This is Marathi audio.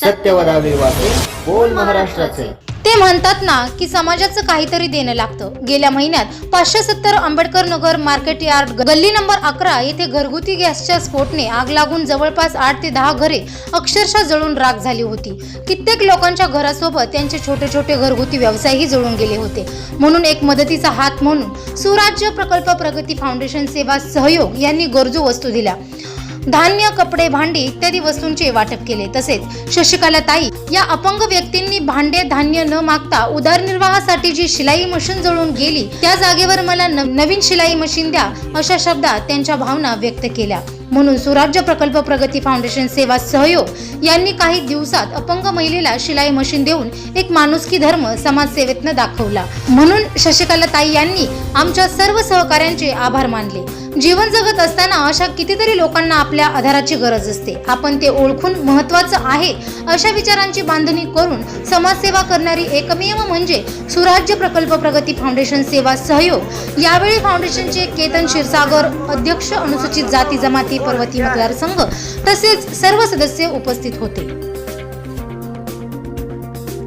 सत्यवरावे वाचे बोल महाराष्ट्राचे. ते म्हणतात ना की समाजाचं काहीतरी देणं लागतं. गेल्या महिन्यात पाचशे सत्तर आंबेडकर नगर मार्केट यार्ड गल्ली नंबर अकरा येथे घरगुती गॅसच्या स्फोटने आग लागून जवळपास आठ ते दहा घरे अक्षरशः जळून राख झाली होती. कित्येक लोकांच्या घरासोबत त्यांचे छोटे छोटे घरगुती व्यवसायही जळून गेले होते. म्हणून एक मदतीचा हात म्हणून सुराज्य प्रकल्प प्रगती फाउंडेशन सेवा सहयोग यांनी गरजू वस्तू दिल्या. धान्य कपडे भांडी इत्यादी वस्तूंचे वाटप केले. तसेच शशिकला ताई या अपंग व्यक्तींनी भांडे धान्य न मागता उदरनिर्वाहासाठी जी शिलाई मशीन जळून गेली त्या जागेवर मला न- नवीन शिलाई मशीन द्या अशा शब्दात त्यांच्या भावना व्यक्त केल्या. म्हणून सुराज्य प्रकल्प प्रगती फाउंडेशन सेवा सहयोग यांनी काही दिवसात अपंग महिलेला शिलाई मशीन देऊन एक माणुसकी धर्म समाजसेवेतनं दाखवला. म्हणून शशिकला ताई यांनी आमच्या सर्व सहकाऱ्यांचे आभार मानले. जीवन जगत असताना अशा कितीतरी लोकांना आपल्या आधाराची गरज असते. आपण ते ओळखून महत्वाचं आहे अशा विचारांची बांधणी करून समाजसेवा करणारी एकमेव म्हणजे सुराज्य प्रकल्प प्रगती फाउंडेशन सेवा सहयोग. यावेळी फाउंडेशनचे केतन क्षीरसागर अध्यक्ष अनुसूचित जाती जमाती पर्वती मतदारसंघ तसेच सर्व सदस्य उपस्थित होते.